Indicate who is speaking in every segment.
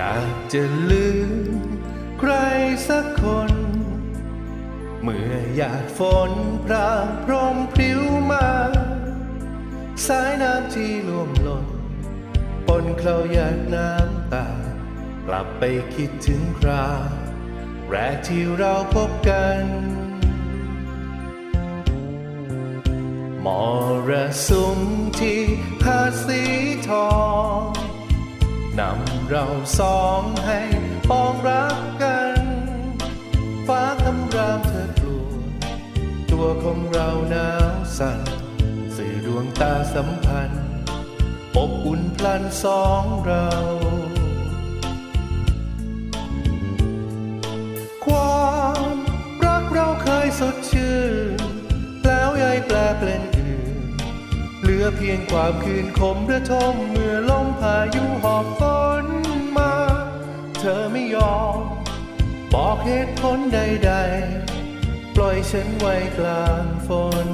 Speaker 1: อยากจะลืมใครสักคน เมื่อหยาดฝนพรางพรมพริ้วมา สายน้ำที่ล่วมหล่นปนเคล้าหยาดน้ำตา กลับไปคิดถึงคราแรกที่เราพบกันมรสุมที่หาสีทอง เราสองให้ปองรักกัน ฟ้าคำรามเธอกลัว ตัวของเราหนาวสั่นสื่อดวงตาสัมพันธ์อบอุ่นพลันสองเรา ความรักเราเคยสดชื่น แล้วยายแปลเปลี่ยนอื่น เหลือเพียงความคืนคมระทมเมื่อลมพายุหอบฝนมา เธอไม่ยอม บอกเหตุผลใดๆ ปล่อยฉันไว้กลางฝน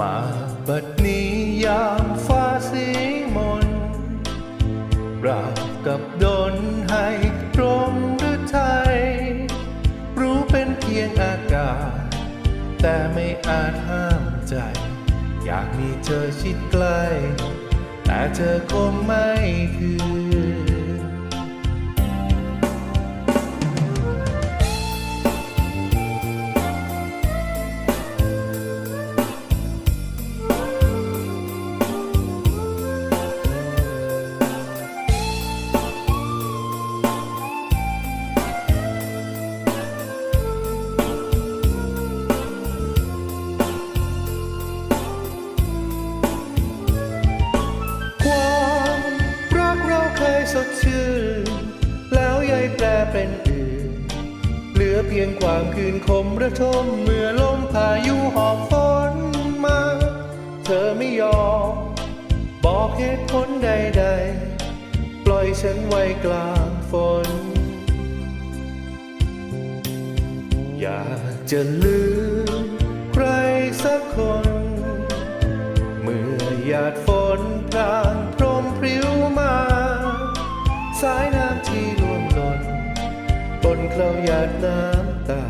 Speaker 1: มาบัดนี้ยามฟ้าสีมนราวกับดนให้ตรงหรือไทย รู้เป็นเพียงอากาศ แต่ไม่อาจห้ามใจ อยากมีเธอชิดใกล้ เธอคงไม่คือ สดชื่น แล้วยายแปลเป็นอื่น เหลือเพียงความคืนคมระทมเมื่อลมพายุหอบฝนมา เธอไม่ยอม บอกเหตุผลใดๆ ปล่อยฉันไว้กลางฝน อยากจะลืมใครสักคน เมื่อหยาดฝนพรางพรมพริ้วมา สายน้ำที่ร่วงหล่นบนเคลาหยาดน้ำตา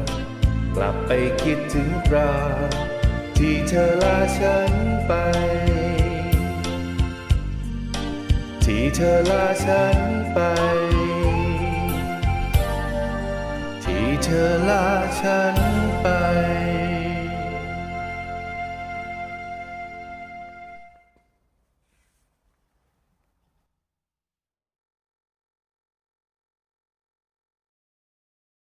Speaker 1: กลับไปคิดถึงคราที่เธอลาฉันไป ที่เธอลาฉันไป ที่เธอลาฉัน